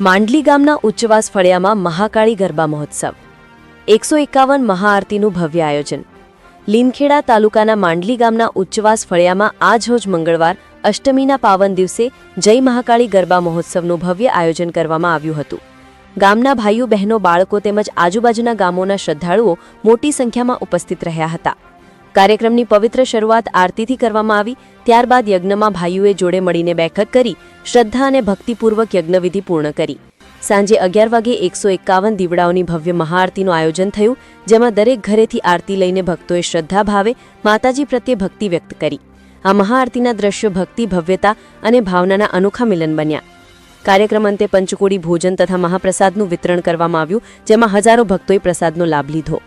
માંડલી ગામના ઉચ્ચવાસ ફળિયામાં મહાકાળી ગરબા મહોત્સવ. એકસો એકાવન મહાઆરતીનું ભવ્ય આયોજન. લીમખેડા તાલુકાના માંડલી ગામના ઉચ્ચવાસ ફળિયામાં આજરોજ મંગળવાર, અષ્ટમીના પાવન દિવસે જય મહાકાળી ગરબા મહોત્સવનું ભવ્ય આયોજન કરવામાં આવ્યું હતું. ગામના ભાઈઓ બહેનો બાળકો તેમજ આજુબાજુના ગામોના શ્રદ્ધાળુઓ મોટી સંખ્યામાં ઉપસ્થિત રહ્યા હતા. કાર્યક્રમની પવિત્ર શરૂઆત આરતીથી કરવામાં આવી. ત્યારબાદ યજ્ઞમાં ભાઈઓએ જોડે મળીને બેઠક કરી, શ્રદ્ધા અને ભક્તિપૂર્વક યજ્ઞવિધિ પૂર્ણ કરી. સાંજે અગિયાર વાગે એકસો એકાવન દીવડાઓની ભવ્ય મહાઆરતીનું આયોજન થયું, જેમાં દરેક ઘરેથી આરતી લઈને ભક્તોએ શ્રદ્ધા ભાવે, માતાજી પ્રત્યે ભક્તિ વ્યક્ત કરી. આ મહાઆરતીના દ્રશ્યો ભક્તિ, ભવ્યતા અને ભાવનાના અનોખા મિલન બન્યા. કાર્યક્રમ અંતે પંચકોડી ભોજન તથા મહાપ્રસાદનું વિતરણ કરવામાં આવ્યું, જેમાં હજારો ભક્તોએ પ્રસાદનો લાભ લીધો.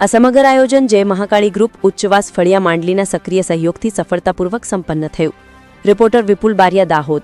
આ સમગ્ર આયોજન જય મહાકાળી ગ્રુપ ઉચ્ચવાસ ફળિયા માંડલીના સક્રિય સહયોગથી સફળતાપૂર્વક સંપન્ન થયું. રિપોર્ટર વિપુલ બારિયા દાહોદ.